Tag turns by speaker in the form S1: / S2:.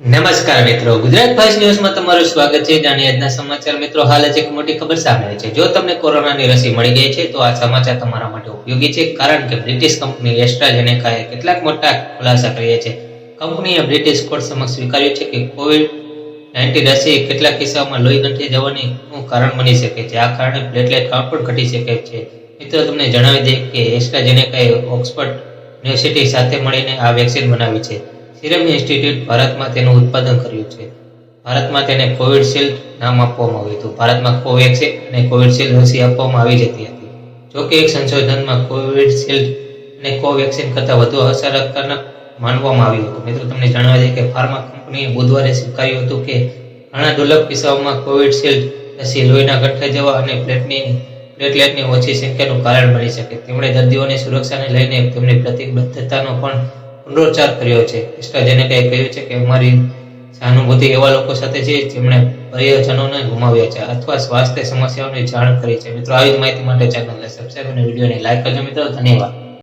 S1: નમસ્કાર મિત્રો. ગુજરાત ફાસ્ટ ન્યૂઝમાં તમારું સ્વાગત છે. જાણીએ આજના સમાચાર. મિત્રો, હાલ જ એક મોટી ખબર સામે છે. જો તમને કોરોનાની રસી મળી ગઈ છે, તો આ સમાચાર તમારા માટે ઉપયોગી છે, કારણ કે બ્રિટિશ કંપની એસ્ટ્રાઝેનેકાએ કેટલાક મોટા ખુલાસા કર્યા છે. કંપનીએ બ્રિટિશ કોર્ટ સમક્ષ સ્વીકાર્યું છે કે કોવિડ નાઇન્ટીન રસી કેટલાક કિસ્સાઓમાં લોહી ગંઠી જવાની કારણ બની શકે છે. આ કારણે પ્લેટલેટ કાઉન્ટ પણ ઘટી શકે છે. મિત્રો, તમને જણાવી દઈએ કે એસ્ટ્રાઝેનેકાએ ઓક્સફર્ડ યુનિવર્સિટી સાથે મળીને આ વેક્સિન બનાવી છે. સિરમ ઇન્સ્ટિટ્યૂટ ભારતમાં તેનું ઉત્પાદન કર્યું છે. ભારતમાં તેને કોવિડશિલ્ડ નામ આપવામાં આવ્યું હતું. ભારતમાં કોવેક્સિન અને કોવિડશિલ્ડ રસી આપવામાં આવી જતી હતી. જો કે એક સંશોધનમાં કોવિડશિલ્ડ અને કોવેક્સિન કરતાં વધુ અસરકારક માનવામાં આવ્યું હતું. મિત્રો, તમને જણાવી દઈએ કે ફાર્મા કંપનીએ બુધવારે સ્વીકાર્યું હતું કે ઘણા દુર્લભ કિસ્સાઓમાં કોવિડશિલ્ડ રસી લોહીના ગઠ્ઠા જેવા અને પ્લેટની પ્લેટલેટની ઓછી સંખ્યાનું કારણ બની શકે. તેમણે દર્દીઓની સુરક્ષાને લઈને તેમની પ્રતિબદ્ધતાનો પણ પુનરોચ્ચાર કર્યો છે. એસ્ટ્રાઝેનેકાએ કહ્યું છે કે અમારી સહાનુભૂતિ એવા લોકો સાથે છે જેમણે પરિજનોને ગુમાવ્યા છે અથવા સ્વાસ્થ્ય સમસ્યાઓની જાણ કરી છે. મિત્રો, આવી જ માહિતી માટે ચેનલને સબસ્ક્રાઈબ અને વિડીયોને લાઈક કરજો મિત્રો. ધન્યવાદ.